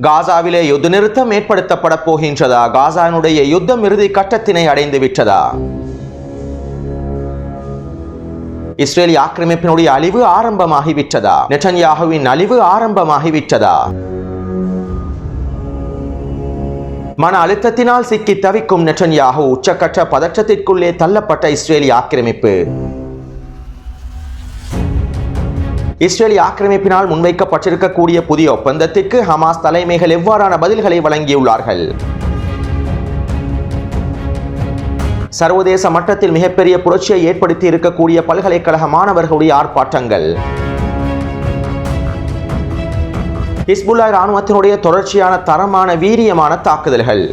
காசாவிலே யுத்த நிறுத்தம் ஏற்படுத்தப்பட போகின்றதா? காசானுடைய யுத்தம் இறுதி கட்டத்தினை அடைந்து விட்டதா? இஸ்ரேலி ஆக்கிரமிப்பினுடைய அழிவு ஆரம்பமாகிவிட்டதா நெட்டன்யாகுவின் அழிவு ஆரம்பமாகிவிட்டதா மன அழுத்தத்தினால் சிக்கி தவிக்கும் நெட்டன்யாகு உச்சக்கட்ட பதற்றத்திற்குள்ளே தள்ளப்பட்ட இஸ்ரேலி ஆக்கிரமிப்பு. இஸ்ரேலி ஆக்கிரமிப்பினால் முன்வைக்கப்பட்டிருக்கக்கூடிய புதிய ஒப்பந்தத்திற்கு ஹமாஸ் தலைமைகள் எவ்வாறான பதில்களை வழங்கியுள்ளார்கள்? சர்வதேச மட்டத்தில் மிகப்பெரிய புரட்சியை ஏற்படுத்தி இருக்கக்கூடிய பல்கலைக்கழக மாணவர்களுடைய ஆர்ப்பாட்டங்கள். ஹிஸ்புல்லா இராணுவத்தினுடைய தொடர்ச்சியான தரமான வீரியமான தாக்குதல்கள்.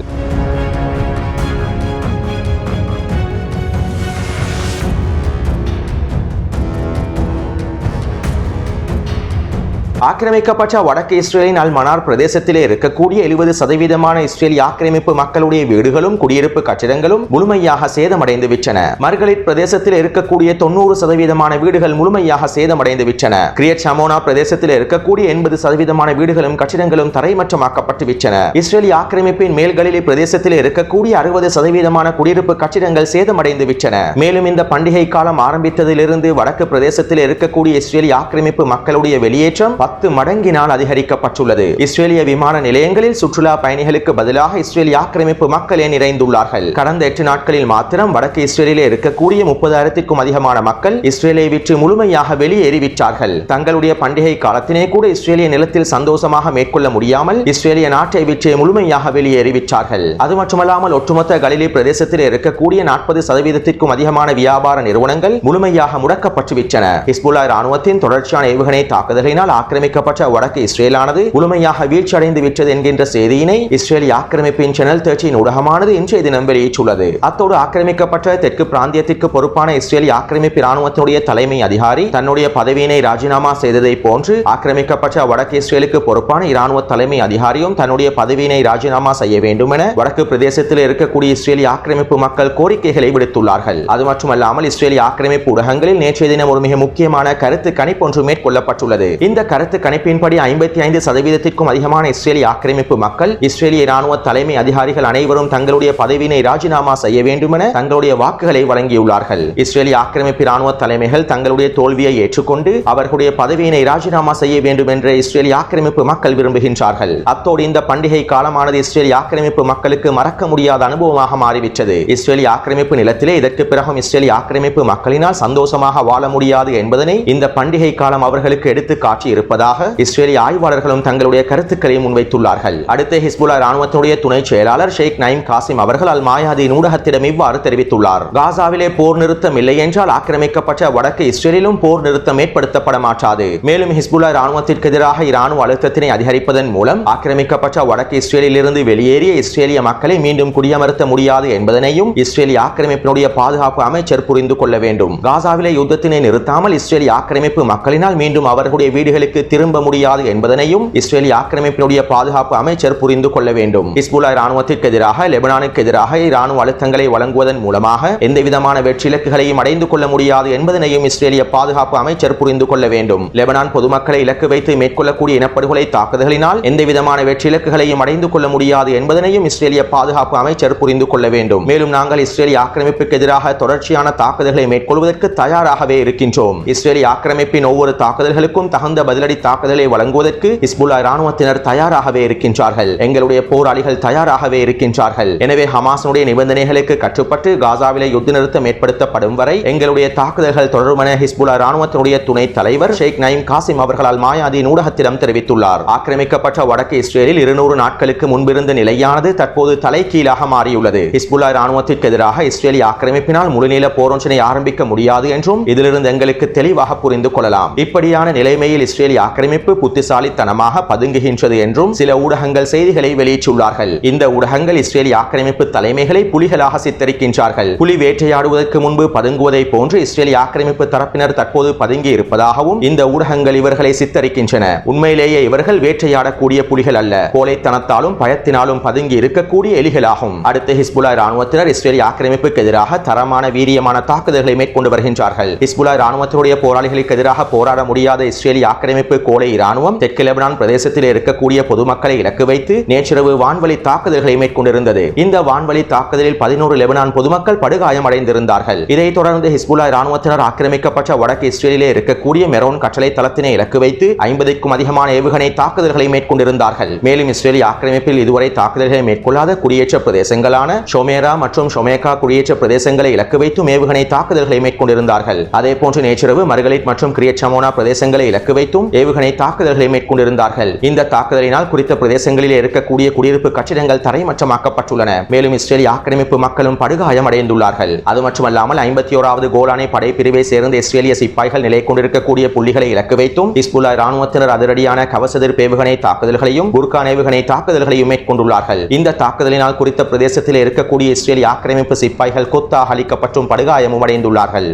ஆக்கிரமிக்கப்பட்ட வடக்கு இஸ்ரேலின் அல் மனார் பிரதேசத்திலே இருக்கக்கூடிய எழுபது சதவீதமான இஸ்ரேலி ஆக்கிரமிப்பு மக்களுடைய வீடுகளும் குடியிருப்பு கட்டிடங்களும் முழுமையாக சேதமடைந்து விட்டன மர்கலிட் பிரதேசத்தில் இருக்கக்கூடிய தொண்ணூறு சதவீதமான வீடுகள் முழுமையாக சேதமடைந்து விட்டன கிரியட் சமோனா பிரதேசத்தில் இருக்கக்கூடிய எண்பது சதவீதமான வீடுகளும் கட்டிடங்களும் தரைமற்றமாக்கப்பட்டு விட்டன இஸ்ரேலி ஆக்கிரமிப்பின் மேல்களில் பிரதேசத்தில் இருக்கக்கூடிய அறுபது சதவீதமான குடியிருப்பு கட்டிடங்கள் சேதமடைந்து விட்டன மேலும் இந்த பண்டிகை காலம் ஆரம்பித்ததிலிருந்து வடக்கு பிரதேசத்தில் இருக்கக்கூடிய இஸ்ரேலி ஆக்கிரமிப்பு மக்களுடைய வெளியேற்றம் பத்து மடங்கினால் அதிகரிக்கப்பட்டுள்ளது. இஸ்ரேலிய விமான நிலையங்களில் சுற்றுலா பயணிகளுக்கு பதிலாக இஸ்ரேலிய ஆக்கிரமிப்பு மக்களே நிறைந்துள்ளார்கள். கடந்த எட்டு நாட்களில் மாத்திரம் வடக்கு இஸ்ரேலிலே இருக்கக்கூடிய முப்பதாயிரத்திற்கும் அதிகமான மக்கள் இஸ்ரேலை விற்று முழுமையாக வெளியேறிவிட்டார்கள். தங்களுடைய பண்டிகை காலத்தினே கூட இஸ்ரேலிய நிலத்தில் சந்தோஷமாக மேற்கொள்ள முடியாமல் இஸ்ரேலிய நாட்டை விற்று முழுமையாக வெளியேறிவிட்டார்கள். அது மட்டுமல்லாமல் ஒட்டுமொத்த கலிலி பிரதேசத்தில் இருக்கக்கூடிய நாற்பது சதவீதத்திற்கும் அதிகமான வியாபார நிறுவனங்கள் முழுமையாக முடக்கப்பட்டுவிட்டன. ஹிஸ்புல்லா ராணுவத்தின் தொடர்ச்சியான ஏவுகணை தாக்குதலினால் ஆக்கிரமி ஆக்கிரமிக்கப்பட்ட வடக்கு இஸ்ரேலானது முழுமையாக வீழ்ச்சியடைந்து விட்டது என்கின்ற செய்தியினை இஸ்ரேலி ஆக்கிரமிப்பின் சேனல் தேர்ச்சியின் ஊடகமானது இன்றைய தினம் வெளியிட்டுள்ளது. அத்தோடு ஆக்கிரமிக்கப்பட்ட தெற்கு பிராந்தியத்திற்கு பொறுப்பான இஸ்ரேலி ஆக்கிரமிப்பு ராணுவத்தினுடைய தலைமை அதிகாரி தன்னுடைய பதவியினை ராஜினாமா செய்ததை போன்று ஆக்கிரமிக்கப்பட்ட வடக்கு இஸ்ரேலுக்கு பொறுப்பான இராணுவ தலைமை அதிகாரியும் தன்னுடைய பதவியினை ராஜினாமா செய்ய வேண்டும் என வடக்கு பிரதேசத்தில் இருக்கக்கூடிய இஸ்ரேலி ஆக்கிரமிப்பு மக்கள் கோரிக்கைகளை விடுத்துள்ளார்கள். அது மட்டுமல்லாமல் இஸ்ரேலி ஆக்கிரமிப்பு ஊடகங்களில் நேற்றைய தினம் ஒரு மிக முக்கியமான கருத்து கணிப்பொன்று மேற்கொள்ளப்பட்டுள்ளது. இந்த கருத்து கணிப்பின்படி ஐம்பத்தி ஐந்து சதவீதத்திற்கும் அதிகமான இஸ்ரேலிய ஆக்கிரமிப்பு மக்கள். இஸ்ரேலிய ராணுவ தலைமை அதிகாரிகள் அனைவரும் தங்களுடைய பதவியினை ராஜினாமா செய்ய வேண்டும் என தங்களுடைய வாக்குகளை வழங்கியுள்ளார்கள். இஸ்ரேலிய ஆக்கிரமிப்பு ராணுவ தலைமைகள் தங்களுடைய தோல்வியை ஏற்றுக்கொண்டு அவர்களுடைய பதவியினை ராஜினாமா செய்ய வேண்டும் என்று இஸ்ரேலிய ஆக்கிரமிப்பு மக்கள் விரும்புகின்றார்கள். அத்தோடு இந்த பண்டிகை காலமானது இஸ்ரேலிய ஆக்கிரமிப்பு மக்களுக்கு மறக்க முடியாத அனுபவமாக மாறிவிட்டது. இஸ்ரேலிய ஆக்கிரமிப்பு நிலத்திலே இதற்கு பிறகும் இஸ்ரேலிய ஆக்கிரமிப்பு மக்களினால் சந்தோஷமாக வாழ முடியாது என்பதனை இந்த பண்டிகை காலம் அவர்களுக்கு எடுத்து காட்டி இருப்பதாக இஸ்ரேலிய ஆய்வாளர்களும் தங்களுடைய கருத்துக்களை முன்வைத்துள்ளார்கள். அடுத்த ஹிஸ்புல்லா ராணுவத்தினுடைய துணை செயலாளர் ஷேக் நைம் காசிம் அவர்கள் அல் மாயாதீன் ஊடகத்திடம் இவ்வாறு தெரிவித்துள்ளார். காசாவிலே போர் நிறுத்தம் இல்லை என்றால் ஆக்கிரமிக்கப்பட்ட வடக்கு இஸ்ரேலிலும் போர் நிறுத்தம் ஏற்படுத்தப்பட மாட்டாது. மேலும் ஹிஸ்புல்லா ராணுவத்திற்கு எதிராக இராணுவ அழுத்தத்தினை அதிகரிப்பதன் மூலம் ஆக்கிரமிக்கப்பட்ட வடக்கு இஸ்ரேலிலிருந்து வெளியேறிய இஸ்ரேலிய மக்களை மீண்டும் குடியமர்த்த முடியாது என்பதனையும் இஸ்ரேலிய ஆக்கிரமிப்பினுடைய பாதுகாப்பு அமைச்சர் புரிந்து கொள்ள வேண்டும். காசாவிலே யுத்தத்தினை நிறுத்தாமல் இஸ்ரேலிய ஆக்கிரமிப்பு மக்களினால் மீண்டும் அவர்களுடைய வீடுகளுக்கு திரும்ப முடியாது என்பதனையும் இஸ்ரேலிய ஆக்கிரமிப்பினுடைய பாதுகாப்பு அமைச்சர் புரிந்து கொள்ள வேண்டும். ஹிஸ்புல்லா ராணுவத்திற்கு எதிராக லெபனானுக்கு எதிராக இராணுவ அழுத்தங்களை வழங்குவதன் மூலமாக எந்த விதமான வெற்றி இலக்குகளையும் அடைந்து கொள்ள முடியாது என்பதனையும் இஸ்ரேலிய பாதுகாப்பு அமைச்சர் புரிந்து கொள்ள வேண்டும். லெபனான் பொதுமக்களை இலக்கு வைத்து மேற்கொள்ளக்கூடிய இனப்படுகொலை தாக்குதலினால் எந்த விதமான வெற்றி இலக்குகளையும் அடைந்து கொள்ள முடியாது என்பதனையும் இஸ்ரேலிய பாதுகாப்பு அமைச்சர் புரிந்து கொள்ள வேண்டும். மேலும் நாங்கள் இஸ்ரேலிய ஆக்கிரமிப்புக்கு எதிராக தொடர்ச்சியான தாக்குதல்களை மேற்கொள்வதற்கு தயாராகவே இருக்கின்றோம். இஸ்ரேலிய ஆக்கிரமிப்பின் ஒவ்வொரு தாக்குதல்களுக்கும் தகுந்த பதிலடி தாக்குதலை வழங்குவதற்கு ஹிஸ்புல்லா இராணுவத்தினர் தயாராகவே இருக்கின்றார்கள். எங்களுடைய போராளிகள் தயாராகவே இருக்கின்றார்கள். எனவே ஹமாஸினுடைய நிபந்தனைகளுக்கு கட்டுப்பட்டு காசாவிலே யுத்த நிறுத்தம் ஏற்படுத்தப்படும் வரை எங்களுடைய தாக்குதல்கள் தொடருமென ஹிஸ்புல்லா இராணுவத்தினுடைய துணை தலைவர் ஷேக் நயீம் காசிம் அவர்களால் மாயாதி ஊடகத்திடம் தெரிவித்துள்ளார். ஆக்கிரமிக்கப்பட்ட வடக்கு இஸ்ரேலில் இருநூறு நாட்களுக்கு முன்பிருந்த நிலையானது தற்போது தலைகீழாக மாறியுள்ளது. ஹிஸ்புல்லா இராணுவத்திற்கு எதிராக இஸ்ரேலிய ஆக்கிரமிப்பினால் முழுநீள போரொன்றினை ஆரம்பிக்க முடியாது என்றும் இதிலிருந்து எங்களுக்கு தெளிவாக புரிந்து கொள்ளலாம். இப்படியான நிலைமையில் இஸ்ரேலிய ஆக்கிரமிப்பு புத்திசாலித்தனமாக பதுங்குகின்றது என்றும் சில ஊடகங்கள் செய்திகளை வெளியிட்டுள்ளார்கள். இந்த ஊடகங்கள் இஸ்ரேலிய ஆக்கிரமிப்பு தலைமைகளை புலிகளாக சித்தரிக்கின்றார்கள். புலி வேட்டையாடுவதற்கு முன்பு பதுங்குவதை போன்று இஸ்ரேலிய ஆக்கிரமிப்பு தரப்பினர் தற்போது பதுங்கி இருப்பதாகவும் இந்த ஊடகங்கள் இவர்களை சித்தரிக்கின்றன. உண்மையிலேயே இவர்கள் வேட்டையாடக்கூடிய புலிகள் அல்ல. கோலைத்தனத்தாலும் பயத்தினாலும் பதுங்கி இருக்கக்கூடிய எலிகளாகும். அடுத்து ஹிஸ்புல்லா ராணுவத்தினர் இஸ்ரேலிய ஆக்கிரமிப்புக்கு எதிராக தரமான வீரியமான தாக்குதல்களை மேற்கொண்டு வருகின்றார்கள். ஹிஸ்புல்லா ராணுவத்தினுடைய போராளிகளுக்கு எதிராக போராட முடியாத இஸ்ரேலிய ஆக்கிரமிப்பு குடியிருப்பு கோலை இராணுவம் தெற்கு லெபனான் பிரதேசத்தில் இருக்கக்கூடிய பொதுமக்களை இலக்கு வைத்து நேற்றிரவு வான்வழி தாக்குதல்களை மேற்கொண்டிருந்தது. இந்த வான்வழி தாக்குதலில் பதினோரு லெபனான் பொதுமக்கள் படுகாயமடைந்திருந்தார்கள் இதைத் தொடர்ந்து ஹிஸ்புல்லா இராணுவத்தினர் ஆக்கிரமிக்கப்பட்ட வடக்கு இஸ்ரேலிலே இருக்கக்கூடிய மெரோன் கட்டளை தளத்தினை இலக்கு வைத்து ஐம்பதுக்கும் அதிகமான ஏவுகணை தாக்குதல்களை மேற்கொண்டிருந்தார்கள். மேலும் இஸ்ரேலி ஆக்கிரமிப்பில் இதுவரை தாக்குதல்களை மேற்கொள்ளாத குடியேற்ற பிரதேசங்களான ஷொமேரா மற்றும் ஷொமேகா குடியேற்ற பிரதேசங்களை இலக்கு வைத்தும் ஏவுகணை தாக்குதல்களை மேற்கொண்டிருந்தார்கள். அதே போன்று நேற்றிரவு மர்கலிட் மற்றும் கிரியச்சமோனா பிரதேசங்களை இலக்கு வைத்தும் ஏவுகணை தாக்குதல்களை மேற்கொண்டிருந்தார்கள். இந்த தாக்குதலினால் குறித்த பிரதேசங்களில் இருக்கக்கூடிய குடியிருப்பு கட்டிடங்கள் தரைமற்றமாக்கப்பட்டுள்ளன மேலும் இஸ்ரேலிய ஆக்கிரமிப்பு மக்களும் படுகாயம் அடைந்துள்ளார்கள். அது மட்டுமல்லாமல் ஐம்பத்தி ஓராவது கோலானை படைப்பிரிவை சேர்ந்த இஸ்ரேலிய சிப்பாய்கள் நிலை கொண்டிருக்கக்கூடிய புள்ளிகளை இலக்கு வைத்தும் இஸ்புல்லா இராணுவத்தினர் அதிரடியான கவசதிர் ஏவுகணை தாக்குதல்களையும் குர்கான் ஏவுகணை தாக்குதல்களையும் மேற்கொண்டுள்ளார்கள். இந்த தாக்குதலினால் குறித்த பிரதேசத்தில் இருக்கக்கூடிய இஸ்ரேலிய ஆக்கிரமிப்பு சிப்பாய்கள் கொத்தாக அளிக்கப்பட்டும் படுகாயமும் அடைந்துள்ளார்கள்.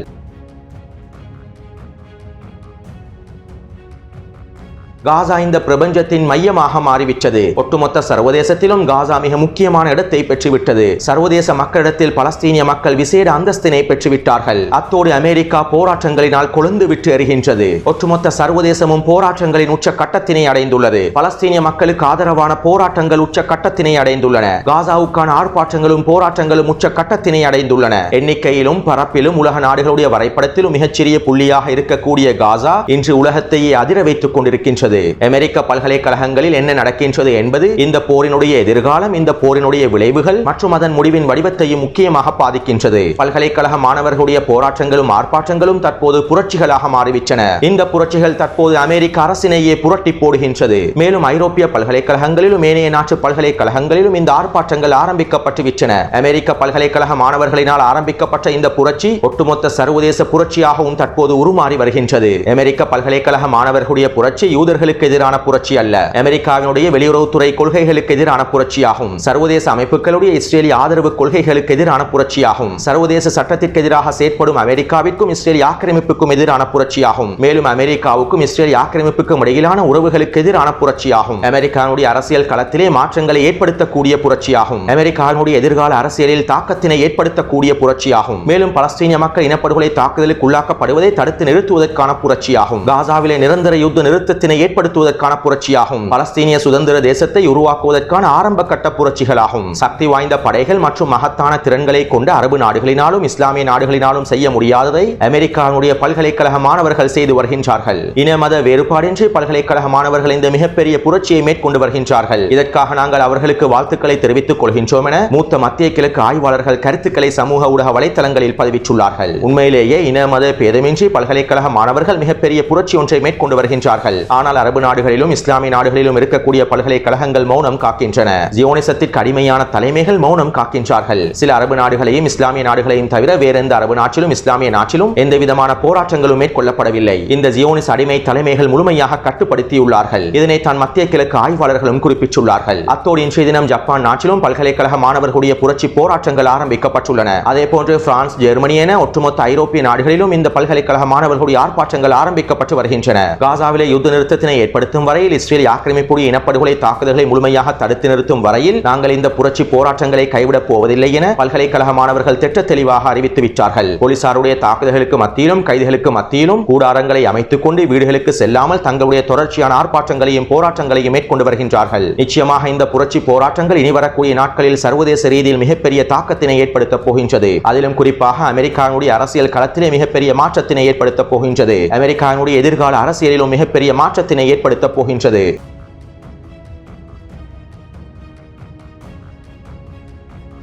காசா இந்த பிரபஞ்சத்தின் மையமாக மாறிவிட்டது. ஒட்டுமொத்த சர்வதேசத்திலும் காசா மிக முக்கியமான இடத்தை பெற்றுவிட்டது. சர்வதேச மக்களிடத்தில் பலஸ்தீனிய மக்கள் விசேட அந்தஸ்தினை பெற்றுவிட்டார்கள். அத்தோடு அமெரிக்கா போராட்டங்களினால் கொழுந்து விட்டு எறிகின்றது. ஒட்டுமொத்த சர்வதேசமும் போராட்டங்களின் உச்ச கட்டத்தினை அடைந்துள்ளது. பலஸ்தீனிய மக்களுக்கு ஆதரவான போராட்டங்கள் உச்ச கட்டத்தினை அடைந்துள்ளன. காசாவுக்கான ஆர்ப்பாட்டங்களும் போராட்டங்களும் உச்ச கட்டத்தினை அடைந்துள்ளன. எண்ணிக்கையிலும் பரப்பிலும் உலக நாடுகளுடைய வரைபடத்திலும் மிகச்சிறிய புள்ளியாக இருக்கக்கூடிய காசா இன்று உலகத்தையே அதிர வைத்துக் கொண்டிருக்கின்றது. அமெரிக்க பல்கலைக்கழகங்களில் என்ன நடக்கின்றது என்பது இந்த போரினுடைய எதிர்காலம் இந்த போரினுடைய விளைவுகள் மற்றும் அதன் முடிவின் வடிவத்தையும் முக்கியமாக பாதிக்கின்றது. பல்கலைக்கழக மாணவர்களுடைய போராட்டங்களும் ஆர்ப்பாட்டங்களும் தற்போது புரட்சிகளாக மாறிவிட்டன. இந்த புரட்சிகள் தற்போது அமெரிக்க அரசினையே புரட்டி போடுகின்றது. மேலும் ஐரோப்பிய பல்கலைக்கழகங்களிலும் ஏனைய நாட்டு பல்கலைக்கழகங்களிலும் இந்த ஆர்ப்பாட்டங்கள் ஆரம்பிக்கப்பட்டுவிட்டன. அமெரிக்க பல்கலைக்கழக மாணவர்களினால் ஆரம்பிக்கப்பட்ட இந்த புரட்சி ஒட்டுமொத்த சர்வதேச புரட்சியாகவும் தற்போது உருமாறி வருகின்றது. அமெரிக்க பல்கலைக்கழக மாணவர்களுடைய புரட்சி யூதர்கள் கொள்கைகளுக்கு எதிரான புரட்சி அல்ல. அமெரிக்காவினுடைய வெளியுறவுத்துறை கொள்கைகளுக்கு எதிரான புரட்சியாகும். சர்வதேச அமைப்புகளுடைய இஸ்ரேலிய ஆதரவு கொள்கைகளுக்கு எதிரான புரட்சியாகும். சர்வதேச சட்டத்திற்கு எதிராக செயற்படும் அமெரிக்காவிற்கும் இஸ்ரேலிய ஆக்கிரமிப்புக்கும் எதிரான புரட்சியாகும். மேலும் அமெரிக்காவுக்கும் இஸ்ரேலிய ஆக்கிரமிப்புக்கும் இடையிலான உறவுகளுக்கு எதிரான புரட்சியாகும். அமெரிக்காவுடைய அரசியல் களத்திலே மாற்றங்களை ஏற்படுத்தக்கூடிய புரட்சியாகும். அமெரிக்காவினுடைய எதிர்கால அரசியலில் தாக்கத்தினை ஏற்படுத்தக்கூடிய புரட்சியாகும். மேலும் பலஸ்தீனிய மக்கள் இனப்படுகொலை தாக்குதலுக்கு உள்ளாக்கப்படுவதை தடுத்து நிறுத்துவதற்கான புரட்சியாகும். காசாவிலே நிரந்தர யுத்த நிறுத்தத்தினை ஏற்படுத்துவதற்கான புரட்சியாகும். பலஸ்தீனிய சுதந்திர தேசத்தை உருவாக்குவதற்கான ஆரம்ப கட்ட புரட்சிகளாகும். சக்தி வாய்ந்த படைகள் மற்றும் மகத்தான திறன்களை கொண்ட அரபு நாடுகளினாலும் இஸ்லாமிய நாடுகளினாலும் செய்ய முடியாததை அமெரிக்காவுடைய பல்கலைக்கழக மாணவர்கள் செய்து வருகின்றார்கள். இன மத வேறுபாடின்றி பல்கலைக்கழக மாணவர்கள் இந்த மிகப்பெரிய புரட்சியை மேற்கொண்டு வருகின்றார்கள். இதற்காக நாங்கள் அவர்களுக்கு வாழ்த்துக்களை தெரிவித்துக் கொள்கின்றோம் என மூத்த மத்திய கிழக்கு ஆய்வாளர்கள் கருத்துக்களை சமூக ஊடக வலைத்தளங்களில் பதிவிட்டுள்ளார்கள். உண்மையிலேயே இன மத பேதமின்றி பல்கலைக்கழக மாணவர்கள் மிகப்பெரிய புரட்சி ஒன்றை மேற்கொண்டு வருகின்றார்கள். ஆனால் அரபு நாடுகளிலும் இஸ்லாமிய நாடுகளிலும் இருக்கக்கூடிய பல்கலைக்கழகங்கள் மௌனம் காக்கின்றன. ஜியோனிசத்திற்கு அடிமையான தலைமைகள் மௌனம் காக்கின்றார்கள். சில அரபு நாடுகளையும் இஸ்லாமிய நாடுகளையும் தவிர வேற எந்த அரபு நாட்டிலும் இஸ்லாமிய நாட்டிலும் எந்த விதமான போராட்டங்களும் மேற்கொள்ளப்படவில்லை. இந்த ஜியோனிஸ் அடிமை தலைமைகள் முழுமையாக கட்டுப்படுத்தியுள்ளார்கள். இதனை தான் மத்திய கிழக்கு ஆய்வாளர்களும் குறிப்பிட்டுள்ளார்கள். அத்தோடு இன்றைய தினம் ஜப்பான் நாட்டிலும் பல்கலைக்கழக மாணவர்களுடைய புரட்சி போராட்டங்கள் ஆரம்பிக்கப்பட்டுள்ளன. அதே போன்று பிரான்ஸ் ஜெர்மனி என ஒட்டுமொத்த ஐரோப்பிய நாடுகளிலும் இந்த பல்கலைக்கழக மாணவர்களுடைய ஆர்ப்பாட்டங்கள் ஆரம்பிக்கப்பட்டு வருகின்றன. காசாவிலே யுத்த நிறுத்தத்தினை ஏற்படுத்தும் வரையில் இஸ்ரேல் ஆக்கிரமிப்புடைய இனப்படுகொலை தாக்குதல்களை முழுமையாக தடுத்து நிறுத்தும் வரையில் நாங்கள் இந்த புரட்சி போராட்டங்களை கைவிடப் போவதில்லை என பல்கலைக்கழக மாணவர்கள் திட்ட தெளிவாக அறிவித்து விட்டார்கள். போலீசாருடைய தாக்குதல்களுக்கு மத்தியிலும் கைதுகளுக்கு மத்தியிலும் கூடாரங்களை அமைத்துக் கொண்டு வீடுகளுக்கு செல்லாமல் தங்களுடைய தொடர்ச்சியான ஆர்ப்பாட்டங்களையும் போராட்டங்களையும் மேற்கொண்டு வருகின்றார்கள். நிச்சயமாக இந்த புரட்சி போராட்டங்கள் இனி வரக்கூடிய நாட்களில் சர்வதேச ரீதியில் மிகப்பெரிய தாக்கத்தினை ஏற்படுத்தப் போகின்றது. அதிலும் குறிப்பாக அமெரிக்காவுடைய அரசியல் களத்திலே மிகப்பெரிய மாற்றத்தினை ஏற்படுத்தப் போகின்றது. அமெரிக்காவுடைய எதிர்கால அரசியலிலும் மிகப்பெரிய மாற்றத்தை தாக்கத்தினை ஏற்படுத்தப் போகின்றது.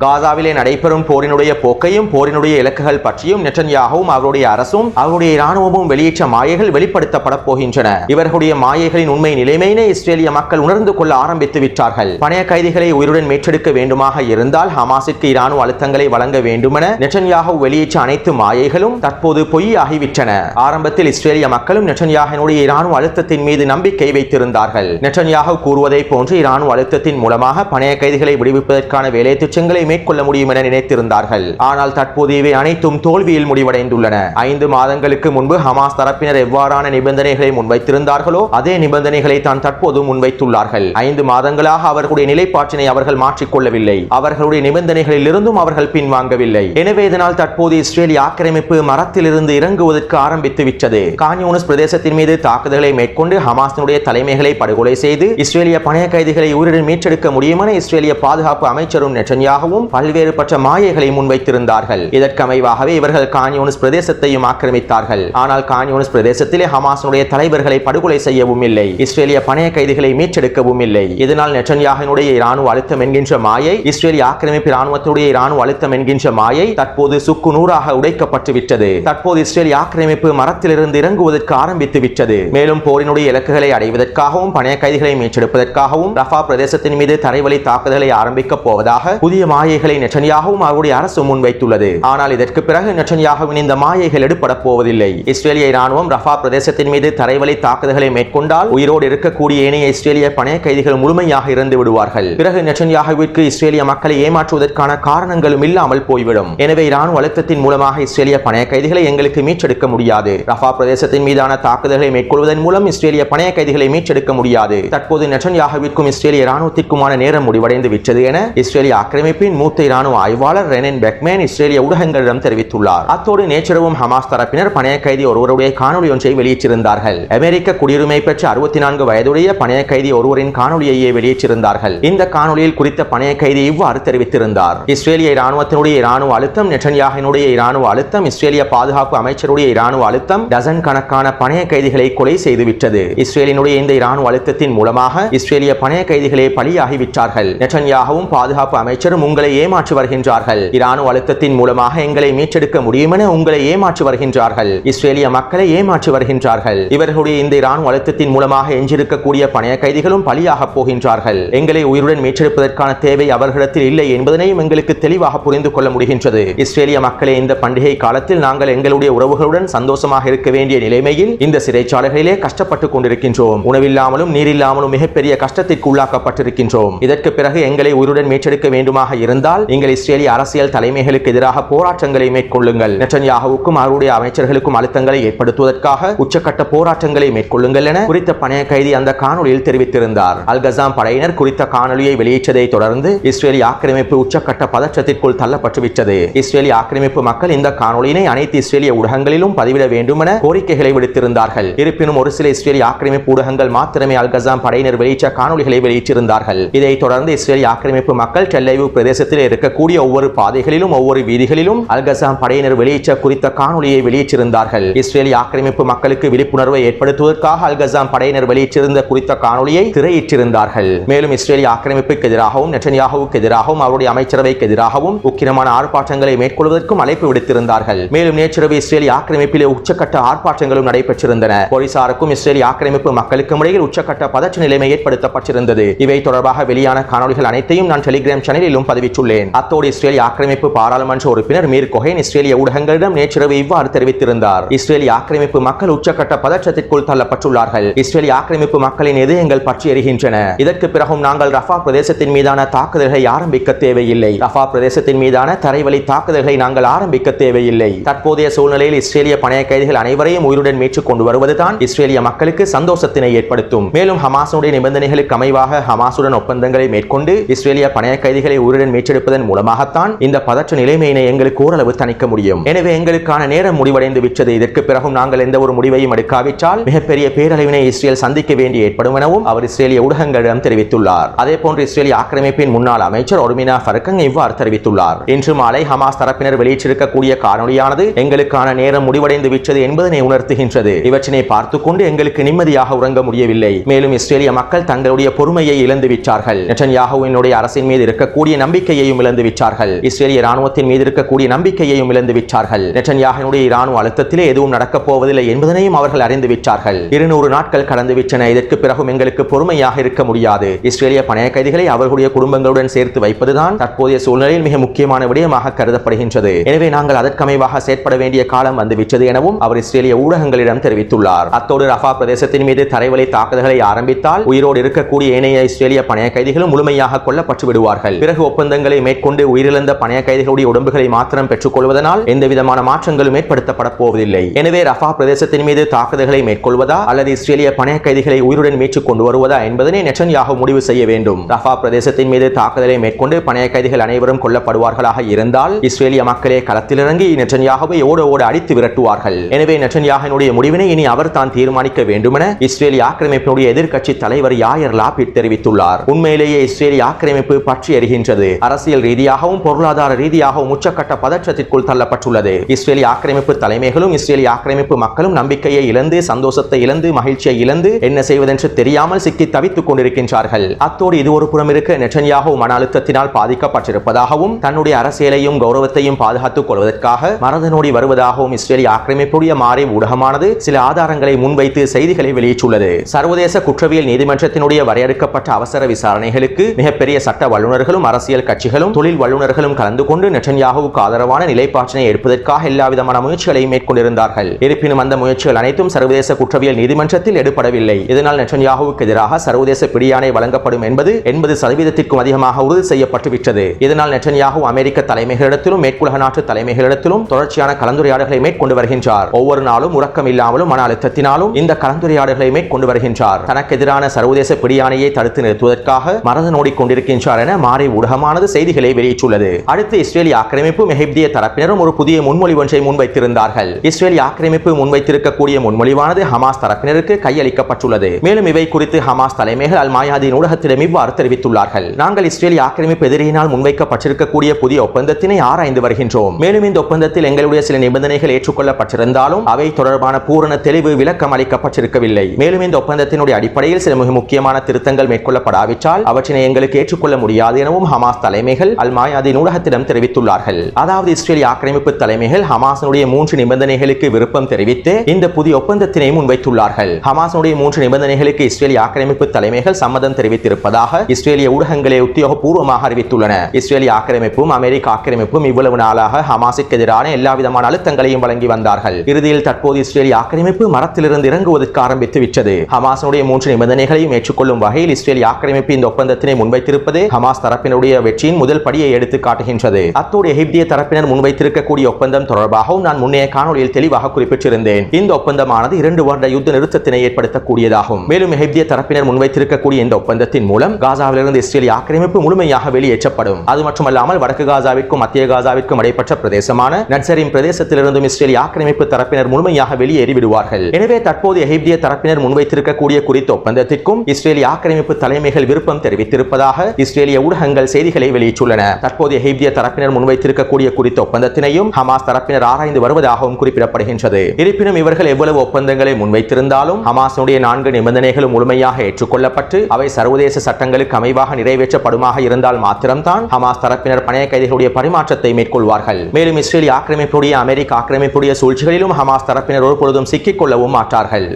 காசாவிலே நடைபெறும் போரினுடைய போக்கையும் போரினுடைய இலக்குகள் பற்றியும் நெட்டன்யாகவும் அவருடைய அரசும் அவருடைய இராணுவமும் வெளியேற்ற மாயைகள் வெளிப்படுத்தப்பட போகின்றன. இவர்களுடைய மாயைகளின் உண்மை நிலைமையினை இஸ்ரேலிய மக்கள் உணர்ந்து கொள்ள ஆரம்பித்து விட்டார்கள். பணைய கைதிகளை உயிருடன் மீட்டெடுக்க வேண்டுமாக இருந்தால் ஹமாசிற்கு இராணுவ அழுத்தங்களை வழங்க வேண்டுமென நெட்டன்யாகு வெளியேற்ற அனைத்து மாயைகளும் தற்போது பொய்யாகிவிட்டன. ஆரம்பத்தில் இஸ்ரேலிய மக்களும் நெட்டன்யாகனுடைய இராணுவ அழுத்தத்தின் மீது நம்பிக்கை வைத்திருந்தார்கள். நெட்டன்யாகு கூறுவதை போன்று இராணுவ அழுத்தத்தின் மூலமாக பணைய கைதிகளை விடுவிப்பதற்கான வேலை திட்டங்களை மேற்கொள்ள முடியும் என நினைத்திருந்தார்கள். ஆனால் தற்போது இவை அனைத்தும் தோல்வியில் முடிவடைந்துள்ளன. ஐந்து மாதங்களுக்கு முன்பு ஹமாஸ் தரப்பினர் எவ்வாறான நிபந்தனைகளை முன்வைத்திருந்தார்களோ அதே நிபந்தனைகளை தான் தற்போது முன்வைத்துள்ளார்கள். ஐந்து மாதங்களாக அவர்களுடைய நிலைப்பாட்டினை அவர்கள் மாற்றிக்கொள்ளவில்லை. அவர்களுடைய நிபந்தனைகளில் இருந்தும் அவர்கள் பின்வாங்கவில்லை. எனவே இதனால் தற்போது இஸ்ரேலிய ஆக்கிரமிப்பு மரத்திலிருந்து இறங்குவதற்கு ஆரம்பித்து விட்டது. கான்யூனிஸ் பிரதேசத்தின் மீது தாக்குதல்களை மேற்கொண்டு ஹமாஸினுடைய தலைமைகளை படுகொலை செய்து இஸ்ரேலிய பணைய கைதிகளை உயிருடன் மீட்டெடுக்க முடியுமென இஸ்ரேலிய பாதுகாப்பு அமைச்சரும் நெட்டன்யாகவும் பல்வேறுபட்ட மாயைகளை முன்வைத்திருந்தார்கள். இதற்கமைவாகவே இவர்கள் கான்யூனிஸ் பிரதேசத்தையும் ஆக்கிரமித்தார்கள். ஆனால் கான்யூனிஸ் பிரதேசத்திலே ஹமாஸினுடைய தலைவர்களை படுகொலை செய்யவும் இல்லை. இஸ்ரேலிய பணைய கைதிகளை மீட்டெடுக்கவும் இல்லை. இதனால் நெட்டன்யாகனுடைய இராணுவ அழுத்தம் என்கின்ற மாயை இஸ்ரேலிய ஆக்கிரமிப்பு இராணுவத்துடைய இராணுவ அழுத்தம் என்கின்ற மாயை தற்போது சுக்கு நூறாக உடைக்கப்பட்டு விட்டது. தற்போது இஸ்ரேலிய ஆக்கிரமிப்பு மரத்திலிருந்து இறங்குவதற்கு ஆரம்பித்து விட்டது. மேலும் போரினுடைய இலக்குகளை அடைவதற்காகவும் பணைய கைதிகளை மீட்டெடுப்பதற்காகவும் ரஃபா பிரதேசத்தின் மீது தரைவழி தாக்குதலை ஆரம்பிக்கப் போவதாக புதிய மாய மாயைகளை நெச்சனியாகவும் அவருடைய அரசு முன்வைத்துள்ளது. ஆனால் இதற்கு பிறகு நெச்சனியாகவும் இந்த மாயைகள் எடுபட போவதில்லை. இஸ்ரேலிய ராணுவம் ரஃபா பிரதேசத்தின் மீது தரைவழி தாக்குதல்களை மேற்கொண்டால் உயிரோடு இருக்கக்கூடிய ஏனைய இஸ்ரேலிய பணைய கைதிகள் முழுமையாக இறந்து விடுவார்கள். பிறகு நெட்டன்யாகுவிற்கு இஸ்ரேலிய மக்களை ஏமாற்றுவதற்கான காரணங்களும் இல்லாமல் போய்விடும். எனவே இராணுவ அழுத்தத்தின் மூலமாக இஸ்ரேலிய பணைய கைதிகளை எங்களுக்கு மீட்டெடுக்க முடியாது. ரஃபா பிரதேசத்தின் மீதான தாக்குதல்களை மேற்கொள்வதன் மூலம் இஸ்ரேலிய பணைய கைதிகளை மீட்டெடுக்க முடியாது. தற்போது நெட்டன்யாகுவிற்கும் இஸ்ரேலிய இராணுவத்திற்குமான நேரம் முடிவடைந்து விட்டது என இஸ்ரேலிய ஆக்கிரமிப்பின் மூத்த இராணுவ ஆய்வாளர் ரெனன் பெக்மேன் இஸ்ரேலிய ஊடகங்களிடம் தெரிவித்துள்ளார். அத்தோடு நேற்றிரவும் ஹமாஸ் தரப்பினர் பணைய கைதி ஒருவருடைய காணொலி ஒன்றை வெளியிட்டிருந்தார்கள். அமெரிக்க குடியுரிமை பெற்ற அறுபத்தி நான்கு வயதுடைய பணைய கைதி ஒருவரின் காணொலியையே வெளியிட்டிருந்தார்கள். இந்த காணொலியில் குறித்த பணைய கைதி இவ்வாறு தெரிவித்திருந்தார். இஸ்ரேலிய இராணுவத்தினுடைய இராணுவ அழுத்தம் நெட்டன்யாகினுடைய இராணுவ அழுத்தம் இஸ்ரேலிய பாதுகாப்பு அமைச்சருடைய இராணுவ அழுத்தம் டசன் கணக்கான பணைய கைதிகளை கொலை செய்துவிட்டது. இஸ்ரேலினுடைய இந்த இராணுவ அழுத்தத்தின் மூலமாக இஸ்ரேலிய பணைய கைதிகளே பலியாகிவிட்டார்கள். நெட்டன்யாகவும் பாதுகாப்பு அமைச்சரும் உங்கள் ஏமாற்றி வருகின்றார்கள். இராணுவ அழுத்தத்தின் மூலமாக எங்களை மீட்டெடுக்க முடியும் என உங்களை ஏமாற்றி வருகின்றார்கள். இஸ்ரேலிய மக்களை ஏமாற்றி வருகின்றார்கள். இவர்களுடைய இந்த இராணுவ அழுத்தத்தின் மூலமாக எஞ்சிருக்கக்கூடிய பணைய கைதிகளும் பலியாக போகின்றார்கள். எங்களை உயிருடன் மீட்டெடுப்பதற்கான தேவை அவர்களிடத்தில் இல்லை என்பதனையும் எங்களுக்கு தெளிவாக புரிந்து கொள்ள முடிகின்றது. இஸ்ரேலிய மக்களை இந்த பண்டிகை காலத்தில் நாங்கள் எங்களுடைய உறவுகளுடன் சந்தோஷமாக இருக்க வேண்டிய நிலைமையில் இந்த சிறைச்சாலைகளிலே கஷ்டப்பட்டுக் கொண்டிருக்கின்றோம். உணவில்லாமலும் நீரில்லாமலும் மிகப்பெரிய கஷ்டத்திற்கு உள்ளாக்கப்பட்டிருக்கின்றோம். இதற்கு பிறகு எங்களை உயிருடன் மீட்டெடுக்க வேண்டுமாக இருந்தால் நீங்கள் இஸ்ரேலிய அரசியல் தலைமைகளுக்கு எதிராக போராட்டங்களை மேற்கொள்ளுங்கள். நெட்டன்யாகவுக்கும் அவருடைய அமைச்சர்களுக்கும் அழுத்தங்களை ஏற்படுத்துவதற்காக உச்சக்கட்ட போராட்டங்களை மேற்கொள்ளுங்கள் என குறித்த பணைய கைதி அந்த காணொலியில் தெரிவித்திருந்தார். அல்கசாம் படையினர் குறித்த காணொலியை வெளியிட்டதை தொடர்ந்து இஸ்ரேலிய ஆக்கிரமிப்பு உச்சக்கட்ட பதற்றத்திற்குள் தள்ளப்பட்டுவிட்டது. இஸ்ரேலிய ஆக்கிரமிப்பு மக்கள் இந்த காணொலியினை அனைத்து இஸ்ரேலிய ஊடகங்களிலும் பதிவிட வேண்டும் என கோரிக்கைகளை விடுத்திருந்தார்கள். இருப்பினும் ஒரு சில இஸ்ரேலிய ஆக்கிரமிப்பு ஊடகங்கள் மாத்திரமே அல்கசாம் படையினர் வெளியிட்ட காணொலிகளை வெளியிட்டிருந்தார்கள். இதைத் தொடர்ந்து இஸ்ரேலிய ஆக்கிரமிப்பு மக்கள் டெல்லைவு பிரதேசத்தில் இருக்கக்கூடிய ஒவ்வொரு பாதைகளிலும் ஒவ்வொரு வீதிகளிலும் அல்கசாம் படையினர் வெளியேற்ற குறித்த காணொலியை வெளியிட்டிருந்தார்கள். இஸ்ரேலிய ஆக்கிரமிப்பு மக்களுக்கு விழிப்புணர்வை ஏற்படுத்துவதற்காக அல்கசாம் படையினர் வெளியிட்டிருந்த குறித்த காணொலியை திரையிட்டிருந்தார்கள். மேலும் இஸ்ரேலிய ஆக்கிரமிப்புக்கு எதிராகவும் நெட்டன்யாகுவுக்கு எதிராகவும் அவருடைய அமைச்சரவைக்கு எதிராகவும் உக்கிரமான ஆர்ப்பாட்டங்களை மேற்கொள்வதற்கும் அழைப்பு விடுத்திருந்தார்கள். மேலும் நேற்றிரவு இஸ்ரேலிய ஆக்கிரமிப்பிலே உச்சக்கட்ட ஆர்ப்பாட்டங்களும் நடைபெற்றிருந்தன. போலீசாருக்கும் இஸ்ரேலிய ஆக்கிரமிப்பு மக்களுக்கும் இடையில் உச்சக்கட்ட பதற்ற நிலைமை ஏற்படுத்தப்பட்டிருந்தது. இவை தொடர்பாக வெளியான காணொலிகள் அனைத்தையும் நான் டெலிகிராம் சேனலிலும் பதிவு பதிவிட்டுள்ளேன் அத்தோடு இஸ்ரேலிய ஆக்கிரமிப்பு பாராளுமன்ற உறுப்பினர் மீர் கொஹேன் இஸ்ரேலிய ஊடகங்களிடம் நேற்றிரவு இவ்வாறு தெரிவித்திருந்தார். இஸ்ரேலிய ஆக்கிரமிப்பு மக்கள் உச்சக்கட்ட பதற்றத்திற்குள் தள்ளப்பட்டுள்ளார்கள். இஸ்ரேலிய ஆக்கிரமிப்பு மக்களின் இதயங்கள் பற்றி எரிகின்றன. இதற்கு பிறகும் நாங்கள் ரஃபா பிரதேசத்தின் மீதான தாக்குதல்களை ஆரம்பிக்க தேவையில்லை. ரஃபா பிரதேசத்தின் மீதான தரைவழி தாக்குதல்களை நாங்கள் ஆரம்பிக்க தேவையில்லை. தற்போதைய சூழ்நிலையில் இஸ்ரேலிய பணைய கைதிகள் அனைவரையும் உயிருடன் மீட்டுக் கொண்டு வருவதுதான் இஸ்ரேலிய மக்களுக்கு சந்தோஷத்தினை ஏற்படுத்தும். மேலும் ஹமாஸுடைய நிபந்தனைகளுக்கு அமைவாக ஹமாசுடன் ஒப்பந்தங்களை மேற்கொண்டு இஸ்ரேலிய பணைய கைதிகளை உயிருடன் மீட்டெடுப்பதன் மூலமாகத்தான் இந்த பதற்ற நிலைமையினை எங்களுக்கு ஓரளவு தணிக்க முடியும். எனவே எங்களுக்கான நேரம் முடிவடைந்து விட்டது. இதற்கு பிறகும் நாங்கள் எந்த ஒரு முடிவையும் எடுக்காவிட்டால் மிகப்பெரிய பேரழிவினை இஸ்ரேல் சந்திக்க வேண்டி ஏற்படும் எனவும் அவர் இஸ்ரேலிய ஊடகங்களிடம் தெரிவித்துள்ளார். அதே போன்று இஸ்ரேலிய ஆக்கிரமிப்பின் முன்னாள் அமைச்சர் ஒருமினா ஃபர்கங் இவ்வாறு தெரிவித்துள்ளார். இன்று மாலை ஹமாஸ் தரப்பினர் வெளியிட்டிருக்கக்கூடிய காணொலியானது எங்களுக்கான நேரம் முடிவடைந்து விட்டது என்பதனை உணர்த்துகின்றது. இவற்றினை பார்த்துக்கொண்டு எங்களுக்கு நிம்மதியாக உறங்க முடியவில்லை. மேலும் இஸ்ரேலிய மக்கள் தங்களுடைய பொறுமையை இழந்து விட்டார்கள். நெட்டன்யாகுவினுடைய அரசின் மீது இருக்கக்கூடிய நம்பிக்கை நம்பிக்கையையும் இழந்து விட்டார்கள். இஸ்ரேலிய ராணுவத்தின் மீது இருக்கக்கூடிய நம்பிக்கையையும் இழந்து விட்டார்கள். நெட்டன்யாகனுடைய இராணுவ அழுத்தத்திலே எதுவும் நடக்கப் போவதில்லை என்பதனையும் அவர்கள் அறிந்து விட்டார்கள். இருநூறு நாட்கள் கடந்து விட்டன. இதற்கு பிறகும் எங்களுக்கு பொறுமையாக இருக்க முடியாது. இஸ்ரேலிய பணைய கைதிகளை அவர்களுடைய குடும்பங்களுடன் சேர்த்து வைப்பதுதான் தற்போதைய சூழ்நிலையில் மிக முக்கியமான விடயமாக கருதப்படுகின்றது. எனவே நாங்கள் அதற்கமைவாக செயற்பட வேண்டிய காலம் வந்துவிட்டது எனவும் அவர் இஸ்ரேலிய ஊடகங்களிடம் தெரிவித்துள்ளார். அத்தோடு ரஃபா பிரதேசத்தின் மீது தரைவழி தாக்குதல்களை ஆரம்பித்தால் உயிரோடு இருக்கக்கூடிய ஏனைய இஸ்ரேலிய பணைய கைதிகளும் முழுமையாக கொல்லப்பட்டு விடுவார்கள் பிறகு ஒப்பந்தங்கள் திருத்தங்களை மேற்கொண்டு உயிரிழந்த பணைய கைதிகளுடைய உடம்புகளை மாத்திரம் பெற்றுக்கொள்வதனால் எந்தவிதமான மாற்றங்களும் ஏற்படுத்தப்பட போவதில்லை. எனவே ரஃபா பிரதேசத்தின் மீது தாக்குதல்களை மேற்கொள்வதா அல்லது இஸ்ரேலிய பணைய கைதிகளை உயிருடன் மீட்டுக் கொண்டு வருவதா என்பதனை நெச்சன்யாக முடிவு செய்ய வேண்டும். ரஃபா பிரதேசத்தின் மீது தாக்குதலை மேற்கொண்டு பணைய கைதிகள் அனைவரும் கொல்லப்படுவார்களாக இருந்தால் இஸ்ரேலிய மக்களே களத்திலிறங்கி இறங்கி ஓட ஓட அடித்து விரட்டுவார்கள். எனவே நெச்சன்யாகனுடைய முடிவினை இனி அவர் தான் தீர்மானிக்க வேண்டும் என இஸ்ரேலிய ஆக்கிரமிப்பினுடைய எதிர்க்கட்சி தலைவர் யாயர் லாபிட் தெரிவித்துள்ளார். உண்மையிலேயே இஸ்ரேலிய ஆக்கிரமிப்பு பற்றி எறிகின்றது அரசியல் ரீதியாகவும் பொருளாதார ரீதியாகவும் உச்சக்கட்ட பதற்றத்திற்குள் தள்ளப்பட்டுள்ளது. இஸ்ரேலிய ஆக்கிரமிப்பு தலைமைகளும் இஸ்ரேலிய ஆக்கிரமிப்பு மக்களும் நம்பிக்கையை இழந்து சந்தோஷத்தை இழந்து மகிழ்ச்சியை இழந்து என்ன செய்வதென்று தெரியாமல் சிக்கி தவித்துக் கொண்டிருக்கின்றார்கள். அத்தோடு இது ஒரு புறம் இருக்க நெட்டன்யாகவும் மன அழுத்தத்தினால் பாதிக்கப்பட்டிருப்பதாகவும் தன்னுடைய அரசியலையும் கௌரவத்தையும் பாதுகாத்துக் கொள்வதற்காக மரதனோடி வருவதாகவும் இஸ்ரேலிய ஆக்கிரமிப்புடைய மாறி ஊடகமானது சில ஆதாரங்களை முன்வைத்து செய்திகளை வெளியிட்டுள்ளது. சர்வதேச குற்றவியல் நீதிமன்றத்தினுடைய வரையறுக்கப்பட்ட அவசர விசாரணைகளுக்கு மிகப்பெரிய சட்ட வல்லுநர்களும் அரசியல் கட்சிகளும் தொழில் வல்லுநர்களும் கலந்து கொண்டு நெட்டன்யாகுவுக்கு ஆதரவான நிலைப்பாட்டினை எடுப்பதற்காக எல்லா விதமான முயற்சிகளையும் மேற்கொண்டிருந்தார்கள். இருப்பினும் அந்த முயற்சிகள் அனைத்தும் சர்வதேச குற்றவியல் நீதிமன்றத்தில் எடுப்படவில்லை. இதனால் நெட்டன்யாகுவுக்கு எதிராக சர்வதேச பிடியாணை வழங்கப்படும் என்பது எண்பது சதவீதத்திற்கும் அதிகமாக உறுதி செய்யப்பட்டுவிட்டது இதனால் நெட்டன்யாகு அமெரிக்க தலைமைகளிடத்திலும் மேற்குலக நாட்டு தலைமைகளிடத்திலும் தொடர்ச்சியான கலந்துரையாடல்களை மேற்கொண்டு வருகின்றார். ஒவ்வொரு நாளும் உறக்கம் இல்லாமலும் மன அழுத்தத்தினாலும் இந்த கலந்துரையாடல்களை மேற்கொண்டு வருகின்றார். தனக்கு எதிரான சர்வதேச பிடியாணையை தடுத்து நிறுத்துவதற்காக மரதன் நோடிக்கொண்டிருக்கின்றார் என மாறி ஊடகமானது தமது செய்திகளை வெளியிட்டுள்ளது. அடுத்து இஸ்ரேலிய ஆக்கிரமிப்பு மெஹிப்திய தரப்பினரும் ஒரு புதிய முன்மொழி ஒன்றை முன்வைத்திருந்தார்கள். இஸ்ரேலிய ஆக்கிரமிப்பு முன்வைத்திருக்கக்கூடிய முன்மொழிவானது ஹமாஸ் தரப்பினருக்கு கையளிக்கப்பட்டுள்ளது. மேலும் இவை குறித்து ஹமாஸ் தலைமைகள் அல் மாயாதின் ஊடகத்திடம் இவ்வாறு தெரிவித்துள்ளார்கள். நாங்கள் இஸ்ரேலிய ஆக்கிரமிப்பு எதிரியினால் முன்வைக்கப்பட்டிருக்கக்கூடிய புதிய ஒப்பந்தத்தினை ஆராய்ந்து வருகின்றோம். மேலும் இந்த ஒப்பந்தத்தில் எங்களுடைய சில நிபந்தனைகள் ஏற்றுக்கொள்ளப்பட்டிருந்தாலும் அவை தொடர்பான பூரண தெளிவு விளக்கம் அளிக்கப்பட்டிருக்கவில்லை. மேலும் இந்த ஒப்பந்தத்தினுடைய அடிப்படையில் சில மிக முக்கியமான திருத்தங்கள் மேற்கொள்ளப்படாவிட்டால் அவற்றினை எங்களுக்கு ஏற்றுக்கொள்ள முடியாது எனவும் ஹமாஸ் தலைமைகள் அல் மாயாதின் ஊடகத்திடம் தெரிவித்துள்ளார்கள். அதாவது இஸ்ரேலிய ஆக்கிரமிப்பு தலைமைகள் ஹமாசனுடைய மூன்று நிபந்தனைகளுக்கு விருப்பம் தெரிவித்து இந்த புதிய ஒப்பந்தத்தினை முன்வைத்துள்ளார்கள். ஹமாசனுடைய மூன்று நிபந்தனைகளுக்கு இஸ்ரேலிய ஆக்கிரமிப்பு தலைமைகள் சம்மதம் தெரிவித்திருப்பதாக இஸ்ரேலிய ஊடகங்களே உத்தியோகபூர்வமாக அறிவித்துள்ளன. இஸ்ரேலிய ஆக்கிரமிப்பும் அமெரிக்க ஆக்கிரமிப்பும் இவ்வளவு நாளாக ஹமாஸிற்கு எதிரான எல்லா விதமான அழுத்தங்களையும் வழங்கி வந்தார்கள். இறுதியில் தற்போது இஸ்ரேலிய ஆக்கிரமிப்பு மரத்திலிருந்து இறங்குவதற்கு ஆரம்பித்து விட்டது. ஹமாசனுடைய மூன்று நிபந்தனைகளையும் ஏற்றுக்கொள்ளும் வகையில் இஸ்ரேலிய ஆக்கிரமிப்பு இந்த ஒப்பந்தத்தினை முன்வைத்திருப்பது ஹமாஸ் தரப்பினுடைய வெற்றி முயற்சியின் முதல் படியை எடுத்து காட்டுகின்றது. அத்தோடு எகிப்திய தரப்பினர் முன்வைத்திருக்கக்கூடிய ஒப்பந்தம் தொடர்பாகவும் நான் முன்னைய காணொலியில் தெளிவாக குறிப்பிட்டிருந்தேன். இந்த ஒப்பந்தமானது இரண்டு வருட யுத்த நிறுத்தத்தினை ஏற்படுத்தக்கூடியதாகும். மேலும் எகிப்திய தரப்பினர் முன்வைத்திருக்கக்கூடிய இந்த ஒப்பந்தத்தின் மூலம் காசாவிலிருந்து இஸ்ரேலிய ஆக்கிரமிப்பு முழுமையாக வெளியேற்றப்படும். அது மட்டுமல்லாமல் வடக்கு காசாவிற்கும் மத்திய காசாவிற்கும் இடைப்பட்ட பிரதேசமான நட்சரின் பிரதேசத்திலிருந்தும் இஸ்ரேலிய ஆக்கிரமிப்பு தரப்பினர் முழுமையாக வெளியேறி விடுவார்கள் எனவே தற்போது எகிப்திய தரப்பினர் முன்வைத்திருக்கக்கூடிய குறித்த ஒப்பந்தத்திற்கும் இஸ்ரேலிய ஆக்கிரமிப்பு தலைமைகள் விருப்பம் தெரிவித்திருப்பதாக இஸ்ரேலிய ஊடகங்கள் செய்திகளை வெளியிட்டுள்ளன. தற்போதைய ஹெய்திய தரப்பினர் முன்வைத்திருக்கக்கூடிய குறித்த ஒப்பந்தத்தினையும் ஹமாஸ் தரப்பினர் ஆராய்ந்து வருவதாகவும் குறிப்பிடப்படுகின்றது. இருப்பினும் இவர்கள் எவ்வளவு ஒப்பந்தங்களை முன்வைத்திருந்தாலும் ஹமாஸுடைய நான்கு நிபந்தனைகளும் முழுமையாக ஏற்றுக்கொள்ளப்பட்டு அவை சர்வதேச சட்டங்களுக்கு அமைவாக நிறைவேற்றப்படுமாக இருந்தால் மாத்திரம்தான் ஹமாஸ் தரப்பினர் பணைய கைதிகளுடைய பரிமாற்றத்தை மேற்கொள்வார்கள். மேலும் இஸ்ரேலிய ஆக்கிரமிப்புடைய அமெரிக்க ஆக்கிரமிப்புடைய சூழ்ச்சிகளிலும் ஹமாஸ் தரப்பினர் ஒருபொழுதும் சிக்கிக் கொள்ளவும் மாட்டார்கள்.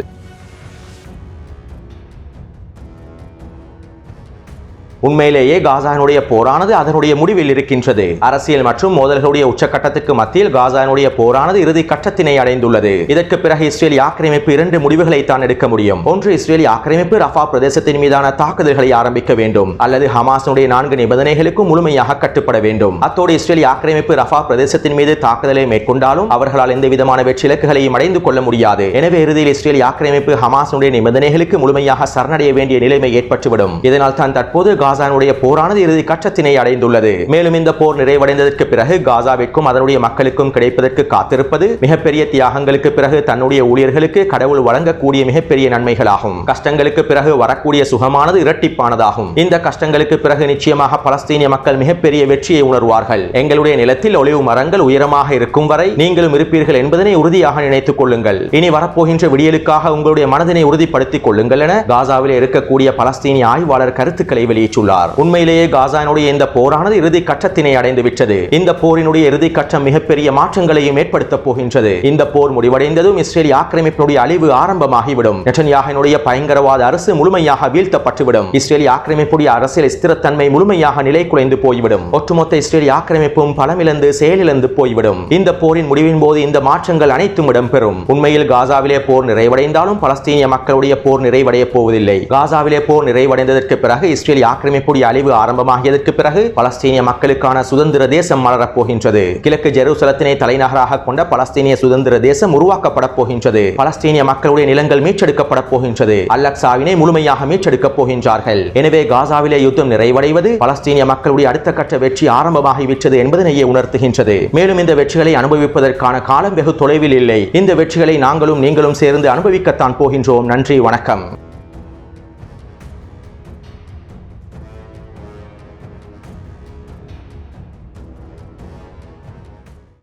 உண்மையிலேயே காசாவினுடைய போரானது அதனுடைய முடிவில் இருக்கின்றது. அரசியல் மற்றும் மோதல்களுடைய உச்சக்கட்டத்துக்கு மத்தியில் காசாவினுடைய போரானது இறுதி கட்டத்தினை அடைந்துள்ளது. இதற்கு பிறகு இஸ்ரேலிய ஆக்கிரமிப்பு இரண்டு முடிவுகளை தான் எடுக்க முடியும். ஒன்று இஸ்ரேலிய ஆக்கிரமிப்பு ரஃபா பிரதேசத்தின் மீதான தாக்குதல்களை ஆரம்பிக்க வேண்டும் அல்லது ஹமாஸினுடைய நான்கு நிபந்தனைகளுக்கும் முழுமையாக கட்டுப்பட வேண்டும். அத்தோடு இஸ்ரேலிய ஆக்கிரமிப்பு ரஃபா பிரதேசத்தின் மீது தாக்குதலை மேற்கொண்டாலும் அவர்களால் எந்த விதமான வெற்றி இலக்குகளையும் அடைந்து கொள்ள முடியாது. எனவே இறுதியில் இஸ்ரேலிய ஆக்கிரமிப்பு ஹமாஸினுடைய நிபந்தனைகளுக்கு முழுமையாக சரணடைய வேண்டிய நிலைமை ஏற்பட்டுவிடும். இதனால் தான் தற்போது காசானுடைய போரானது இறுதி கட்டத்தினை அடைந்துள்ளது. மேலும் இந்த போர் நிறைவடைந்ததற்கு பிறகு காசாவிற்கும் அதனுடைய மக்களுக்கும் கிடைப்பதற்கு காத்திருப்பது மிகப்பெரிய தியாகங்களுக்கு பிறகு தன்னுடைய ஊழியர்களுக்கு கடவுள் வழங்கக்கூடிய மிகப்பெரிய நன்மைகளாகும். கஷ்டங்களுக்கு பிறகு வரக்கூடிய சுகமானது இரட்டிப்பானதாகும். இந்த கஷ்டங்களுக்கு பிறகு நிச்சயமாக பலஸ்தீனிய மக்கள் மிகப்பெரிய வெற்றியை உணர்வார்கள். எங்களுடைய நிலத்தில் ஒளிவு மரங்கள் உயரமாக இருக்கும் வரை நீங்களும் இருப்பீர்கள் என்பதனை உறுதியாக நினைத்துக் கொள்ளுங்கள். இனி வரப்போகின்ற விடியலுக்காக உங்களுடைய மனதினை உறுதிப்படுத்திக் கொள்ளுங்கள் என காசாவில் இருக்கக்கூடிய பலஸ்தீனிய ஆய்வாளர் கருத்துக்களை தெரிவித்துள்ளார் உண்மையிலேயே காசானுடைய இந்த போரானது இறுதி கட்டத்தினை அடைந்து விட்டது. இந்த போரினுடைய இறுதி கட்டம் மிகப்பெரிய மாற்றங்களையும் ஏற்படுத்தப் போகின்றது. இந்த போர் முடிவடைந்ததும் இஸ்ரேலிய ஆக்கிரமிப்பினுடைய அழிவு ஆரம்பமாகிவிடும். நெட்டன்யாகனுடைய பயங்கரவாத அரசு முழுமையாக வீழ்த்தப்பட்டுவிடும். இஸ்ரேலிய ஆக்கிரமிப்புடைய அரசியல் ஸ்திரத்தன்மை முழுமையாக நிலை குலைந்து போய்விடும். ஒட்டுமொத்த இஸ்ரேலிய ஆக்கிரமிப்பும் பலமிழந்து செயலிழந்து போய்விடும். இந்த போரின் முடிவின் போது இந்த மாற்றங்கள் அனைத்தும் இடம்பெறும். உண்மையில் காசாவிலே போர் நிறைவடைந்தாலும் பலஸ்தீனிய மக்களுடைய போர் நிறைவடைய போவதில்லை. காசாவிலே போர் நிறைவடைந்ததற்கு பிறகு இஸ்ரேலிய ஆக்கிரமிப்பு ஆக்கிரமிப்புடைய அழிவு ஆரம்பமாகியதற்கு பிறகு பலஸ்தீனிய மக்களுக்கான சுதந்திர தேசம் மலரப் போகின்றது கிழக்கு ஜெருசலத்தினை தலைநகராக கொண்ட பலஸ்தீனிய சுதந்திர தேசம் உருவாக்கப்பட போகின்றது. பலஸ்தீனிய மக்களுடைய நிலங்கள் மீட்டெடுக்கப்பட போகின்றது. அல்லக்சாவினை முழுமையாக மீட்டெடுக்கப் போகின்றார்கள். எனவே காசாவிலே யுத்தம் நிறைவடைவது பலஸ்தீனிய மக்களுடைய அடுத்த கட்ட வெற்றி ஆரம்பமாகிவிட்டது என்பதனையே உணர்த்துகின்றது. மேலும் இந்த வெற்றிகளை அனுபவிப்பதற்கான காலம் வெகு தொலைவில் இல்லை. இந்த வெற்றிகளை நாங்களும் நீங்களும் சேர்ந்து அனுபவிக்கத்தான் போகின்றோம். நன்றி வணக்கம்.